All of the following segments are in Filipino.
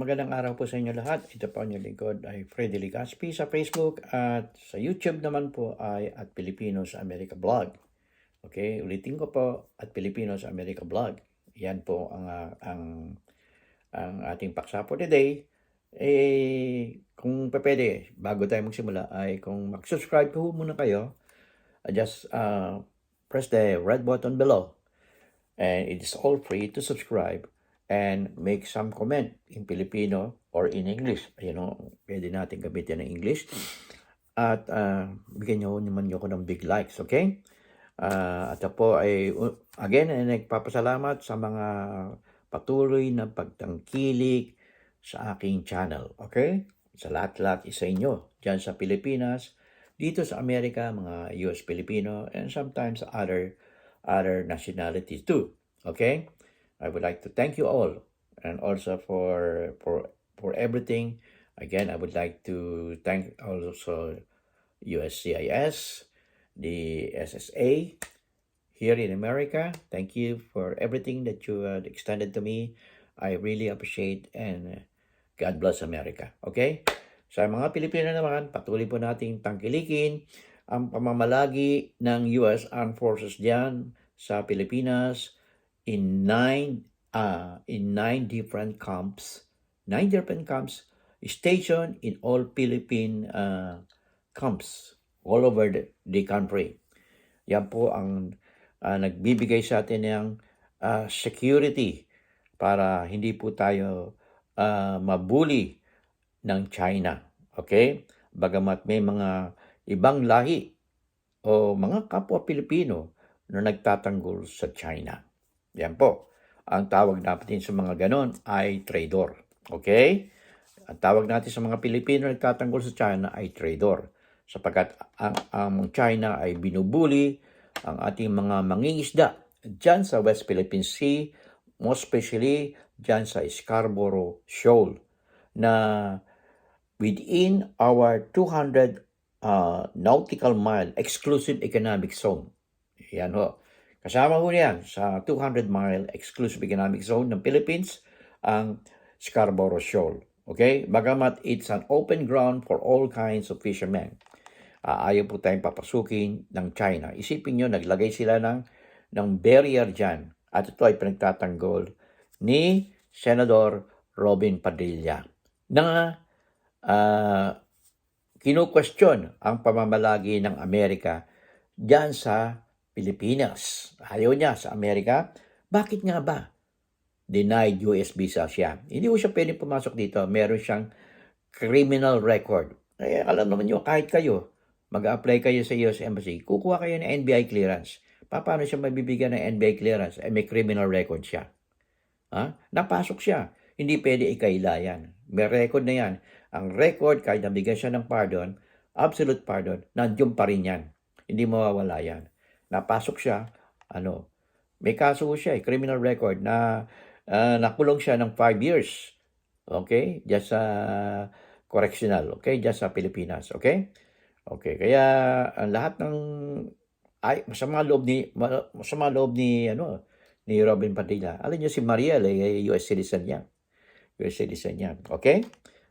magandang araw po sa inyo lahat. Ito po ang inyong lingkod ay Freddy Ligaspi sa Facebook at sa YouTube naman po ay at Pilipino sa America Blog. Okay, ulitin ko po at Pilipino sa America Blog. Yan po ang ah, ang ang ating paksa for today. Eh, kung pwede, bago tayo magsimula, ay kung mag-subscribe po muna kayo, uh, just uh, press the red button below. And it is all free to subscribe and make some comment in Filipino or in English. You know, pwede natin gamitin ng English. At uh, bigyan nyo naman nyo ko ng big likes, okay? Uh, at po ay, again, ay nagpapasalamat sa mga patuloy na pagtangkilik sa aking channel, okay? Sa lahat-lahat isa inyo, dyan sa Pilipinas, dito sa Amerika, mga US Filipino, and sometimes other other nationalities too, okay? I would like to thank you all and also for for for everything. Again, I would like to thank also USCIS, the SSA here in America. Thank you for everything that you uh, extended to me. I really appreciate and God bless America. Okay? Sa mga Pilipino naman, patuloy po nating tangkilikin ang pamamalagi ng US Armed Forces diyan sa Pilipinas in nine uh, in nine different camps, nine different camps stationed in all Philippine uh, camps all over the, the country. Yan po ang uh, nagbibigay sa atin ng uh, security para hindi po tayo uh, mabuli ng China. Okay? Bagamat may mga ibang lahi o mga kapwa Pilipino na nagtatanggol sa China. Yan po. Ang tawag natin sa mga ganon ay trader. Okay? Ang tawag natin sa mga Pilipino na nagtatanggol sa China ay trader. Sapagkat ang, ang China ay binubuli ang ating mga mangingisda dyan sa West Philippine Sea, most especially dyan sa Scarborough Shoal na within our 200 uh, nautical mile exclusive economic zone. Yan ho. Kasama ho niyan sa 200 mile exclusive economic zone ng Philippines ang Scarborough Shoal. Okay? Bagamat it's an open ground for all kinds of fishermen. Uh, ayaw po tayong papasukin ng China. Isipin nyo, naglagay sila ng, ng barrier dyan. At ito ay pinagtatanggol ni Senador Robin Padilla na uh, kinu-question ang pamamalagi ng Amerika dyan sa Pilipinas. Ayaw niya sa Amerika. Bakit nga ba? Denied US visa siya. Hindi ko siya pwedeng pumasok dito. Meron siyang criminal record. Eh, alam naman nyo, kahit kayo, mag-apply kayo sa US Embassy, kukuha kayo ng NBI clearance. Pa, Paano siya mabibigyan ng NBI clearance? Eh, may criminal record siya. Ha? Napasok siya. Hindi pwede ikaila yan. May record na yan. Ang record, kahit nabigyan siya ng pardon, absolute pardon, nandiyon pa rin yan. Hindi mawawala yan. Napasok siya, ano, may kaso siya, eh, criminal record, na uh, nakulong siya ng 5 years. Okay? Just sa correctional. Okay? Just sa Pilipinas. Okay? Okay. Kaya, ang lahat ng ay masama loob ni masama loob ni ano ni Robin Padilla. Alam niyo si Mariel eh, US citizen niya. US citizen niya. Okay?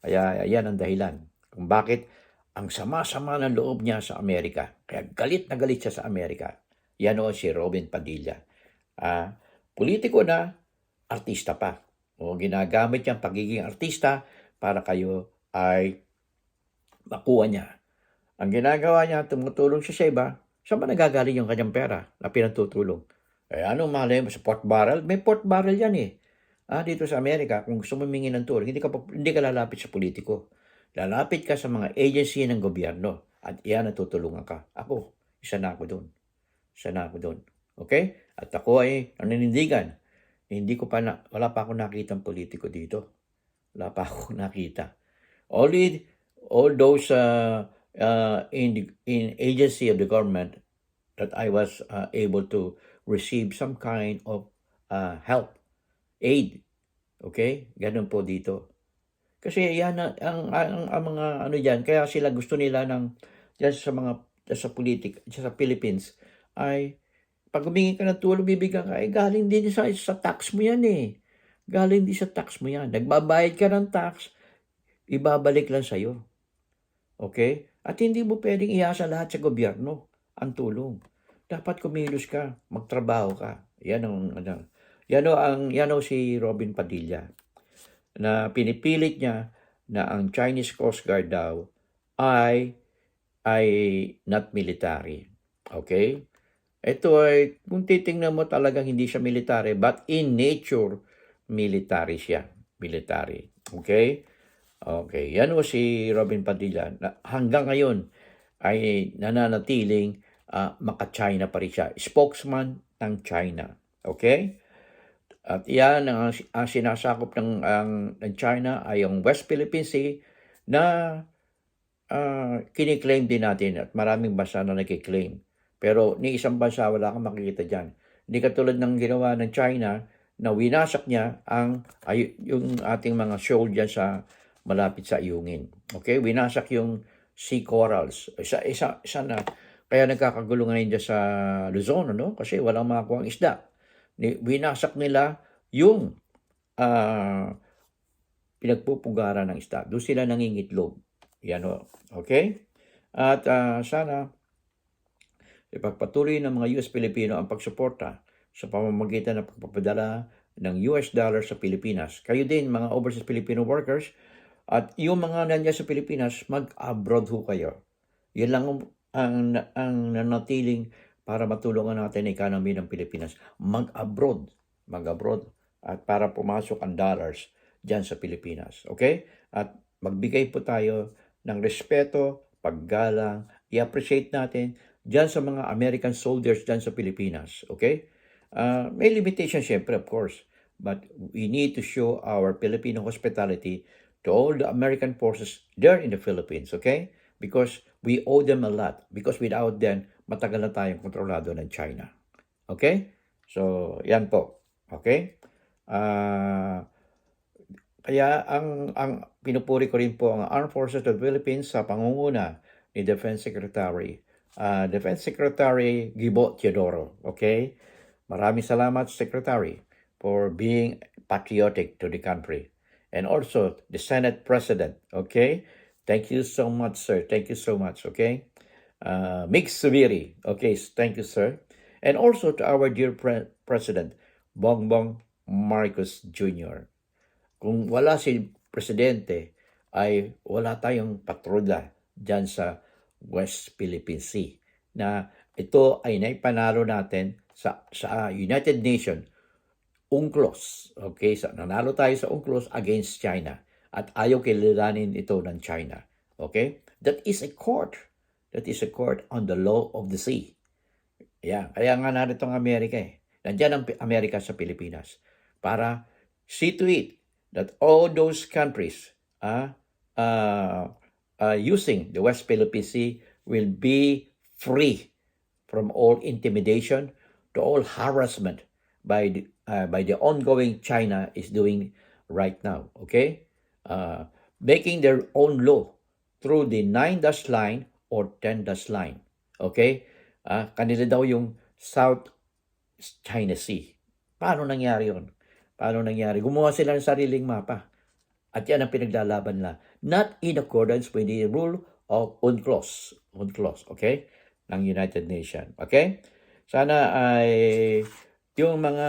Kaya yan ang dahilan kung bakit ang sama-sama ng loob niya sa Amerika. Kaya galit na galit siya sa Amerika. Yan o si Robin Padilla. Ah, politiko na, artista pa. O ginagamit niya ang pagiging artista para kayo ay makuha niya. Ang ginagawa niya, tumutulong siya sa iba, saan ba nagagaling yung kanyang pera na pinatutulong? Eh, ano malay mo sa port barrel? May port barrel yan eh. Ah, dito sa Amerika, kung gusto mo humingi ng tulong, hindi ka, hindi ka lalapit sa politiko. Lalapit ka sa mga agency ng gobyerno at iyan natutulungan ka. Ako, isa na ako doon. Isa na ako doon. Okay? At ako ay naninindigan. Hindi ko pa na, wala pa ako nakita ng politiko dito. Wala pa ako nakita. Only all those uh, uh, in the, in agency of the government that I was uh, able to receive some kind of uh, help, aid. Okay? Ganun po dito. Kasi yan ang, ang, ang, ang mga ano diyan, kaya sila gusto nila ng dyan sa mga sa politik, sa Philippines ay pag humingi ka ng tulong, bibigyan ka, eh galing din sa, sa tax mo yan eh. galing din sa tax mo yan. Nagbabayad ka ng tax, ibabalik lang sa'yo. Okay? At hindi mo pwedeng iasa lahat sa gobyerno ang tulong. Dapat kumilos ka, magtrabaho ka. Yan ang, ano, yan o ang, yan o si Robin Padilla na pinipilit niya na ang Chinese Coast Guard daw ay ay not military. Okay? Ito ay, kung titingnan mo talagang hindi siya military, but in nature, military siya. Military. Okay? Okay. Yan o si Robin Padilla. Na hanggang ngayon ay nananatiling uh, maka-China pa rin siya. Spokesman ng China. Okay? At yan ang, ang sinasakop ng, ang, ng China ay ang West Philippine Sea na uh, kiniklaim din natin at maraming bansa na nagkiklaim. Pero ni isang bansa wala kang makikita dyan. Hindi katulad ng ginawa ng China na winasak niya ang ay, yung ating mga shoal dyan sa malapit sa Iungin. Okay? Winasak yung sea corals. Isa, isa, isa na. Kaya nagkakagulo ngayon dyan sa Luzon, no? Kasi walang makakuha isda. Winasak nila yung uh, pinagpupugaran ng isda. Doon sila nangingitlog. Yan o. Okay? At uh, sana ipagpatuloy ng mga US Pilipino ang pagsuporta sa pamamagitan ng pagpapadala ng US dollar sa Pilipinas. Kayo din, mga overseas Filipino workers, at yung mga nandiyan sa Pilipinas, mag-abroad ho kayo. Yan lang ang, ang, ang nanatiling para matulungan natin ang economy ng Pilipinas. Mag-abroad. Mag-abroad. At para pumasok ang dollars dyan sa Pilipinas. Okay? At magbigay po tayo ng respeto, paggalang, i-appreciate natin dyan sa mga American soldiers dyan sa Pilipinas. Okay? Uh, may limitation syempre, of course. But we need to show our Filipino hospitality to all the American forces there in the Philippines. Okay? Because we owe them a lot. Because without them, matagal na tayong kontrolado ng China. Okay? So, yan po. Okay? Uh, kaya ang ang pinupuri ko rin po ang Armed Forces of the Philippines sa pangunguna ni Defense Secretary uh, Defense Secretary Gibo Teodoro. Okay? Maraming salamat Secretary for being patriotic to the country. And also the Senate President. Okay? Thank you so much, sir. Thank you so much. Okay? Uh, Mix Subiri. Okay, thank you, sir. And also to our dear pre- President, Bongbong Marcos Jr. Kung wala si Presidente, ay wala tayong patrola dyan sa West Philippine Sea. Na ito ay naipanalo natin sa, sa United Nations, UNCLOS. Okay, so nanalo tayo sa UNCLOS against China. At ayaw kilalanin ito ng China. Okay? That is a court. That is a court on the law of the sea. Yeah, kaya nga narito ang Amerika eh. Nandiyan ang Amerika sa Pilipinas. Para see to it that all those countries uh, uh, uh, using the West Philippine Sea will be free from all intimidation to all harassment by the, uh, by the ongoing China is doing right now. Okay, uh, making their own law through the nine dash line or ten dash line. Okay, uh, kanila daw yung South China Sea. Paano nangyari yon? Paano nangyari? Gumawa sila ng sariling mapa. At yan ang pinaglalaban nila. Not in accordance with the rule of UNCLOS. UNCLOS, okay? Ng United Nations. Okay? Sana ay yung mga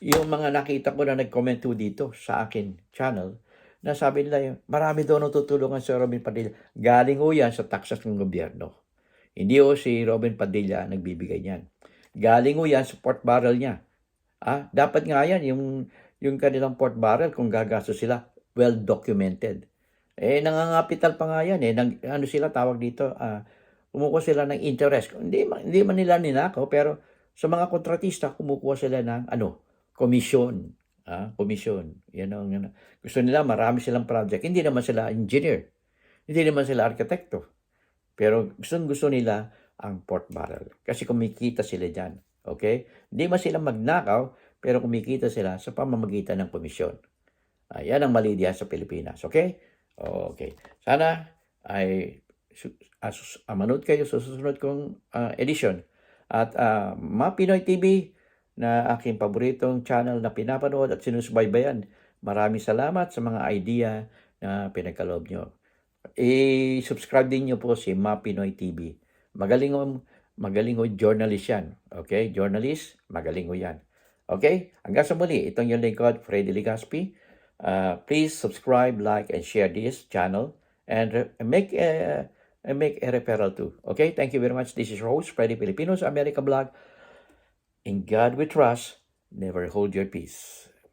yung mga nakita ko na nag-comment dito sa akin channel na sabi nila, marami daw natutulungan si Robin Padilla. Galing o yan sa taxes ng gobyerno. Hindi o si Robin Padilla nagbibigay niyan. Galing o yan sa port barrel niya. Ah, dapat nga yan, yung, yung kanilang port barrel, kung gagasto sila, well documented. Eh, nangangapital pa nga yan eh. Nang, ano sila tawag dito, ah, kumukuha sila ng interest. Hindi, hindi man nila ninakaw, pero sa mga kontratista, kumukuha sila ng, ano, komisyon. Ah, komisyon. Yan ang, yan. Gusto nila, marami silang project. Hindi naman sila engineer. Hindi naman sila arkitekto. Pero gusto, gusto nila ang port barrel. Kasi kumikita sila dyan. Okay? Hindi man sila magnakaw, pero kumikita sila sa pamamagitan ng komisyon. Uh, yan ang mali sa Pilipinas. Okay? Okay. Sana ay asus, uh, manood kayo sa susunod kong uh, edition. At uh, mga TV, na aking paboritong channel na pinapanood at sinusubaybayan. Maraming salamat sa mga idea na pinagkaloob nyo. I-subscribe din nyo po si Ma Pinoy TV. Magaling o, magaling o journalist yan. Okay? Journalist, magaling o yan. Okay? Hanggang sa muli, itong yung lingkod, Freddy Ligaspi. Uh, please subscribe, like, and share this channel and make a, and make a referral too. Okay? Thank you very much. This is host, Freddy Filipinos America Blog. In God we trust. Never hold your peace.